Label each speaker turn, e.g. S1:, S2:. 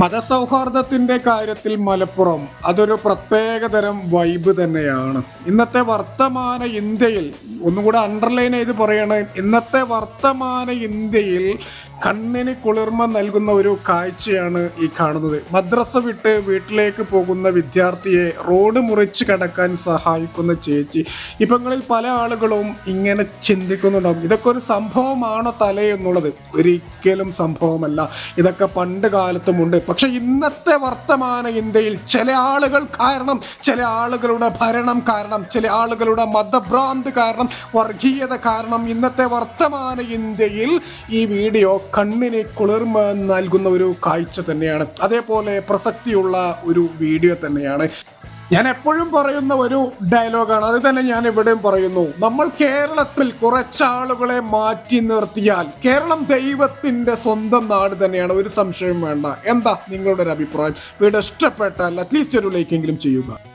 S1: മതസൗഹാർദ്ദത്തിന്റെ കാര്യത്തിൽ മലപ്പുറം അതൊരു പ്രത്യേകതരം വൈബ് തന്നെയാണ്. ഇന്നത്തെ വർത്തമാന ഇന്ത്യയിൽ ഒന്നുകൂടെ അണ്ടർലൈൻ ചെയ്ത് പറയണ ഇന്നത്തെ വർത്തമാന ഇന്ത്യയിൽ കണ്ണിന് കുളിർമ നൽകുന്ന ഒരു കാഴ്ചയാണ് ഈ കാണുന്നത്. മദ്രസ വിട്ട് വീട്ടിലേക്ക് പോകുന്ന വിദ്യാർത്ഥിയെ റോഡ് മുറിച്ച് കടക്കാൻ സഹായിക്കുന്ന ചേച്ചി. ഇപ്പങ്ങളിൽ പല ആളുകളും ഇങ്ങനെ ചിന്തിക്കുന്നുണ്ടാവും. ഇതൊക്കെ ഒരു സംഭവമാണോ തലേ എന്നുള്ളത്? ഒരിക്കലും സംഭവമല്ല. ഇതൊക്കെ പണ്ട് കാലത്തുമുണ്ട് പക്ഷെ ഇന്നത്തെ വർത്തമാന ഇന്ത്യയിൽ ചില ആളുകൾ കാരണം ചില ആളുകളുടെ ഭരണം കാരണം ചില ആളുകളുടെ മതഭ്രാന്ത് കാരണം വർഗീയത കാരണം ഇന്നത്തെ വർത്തമാന ഇന്ത്യയിൽ ഈ വീഡിയോ കണ്ണിന് കുളിർമ നൽകുന്ന ഒരു കാഴ്ച തന്നെയാണ്. അതേപോലെ പ്രസക്തിയുള്ള ഒരു വീഡിയോ തന്നെയാണ്. ഞാൻ എപ്പോഴും പറയുന്ന ഒരു ഡയലോഗാണ്. അത് തന്നെ ഞാൻ ഇവിടെയും പറയുന്നു. നമ്മൾ കേരളത്തിൽ കുറച്ചാളുകളെ മാറ്റി നിർത്തിയാൽ കേരളം ദൈവത്തിന്റെ സ്വന്തം നാട് തന്നെയാണ്. ഒരു സംശയം വേണ്ട. എന്താ നിങ്ങളുടെ ഒരു അഭിപ്രായം? വീട് ഇഷ്ടപ്പെട്ടാൽ അറ്റ്ലീസ്റ്റ് ഒരു ലൈക്കെങ്കിലും ചെയ്യുക.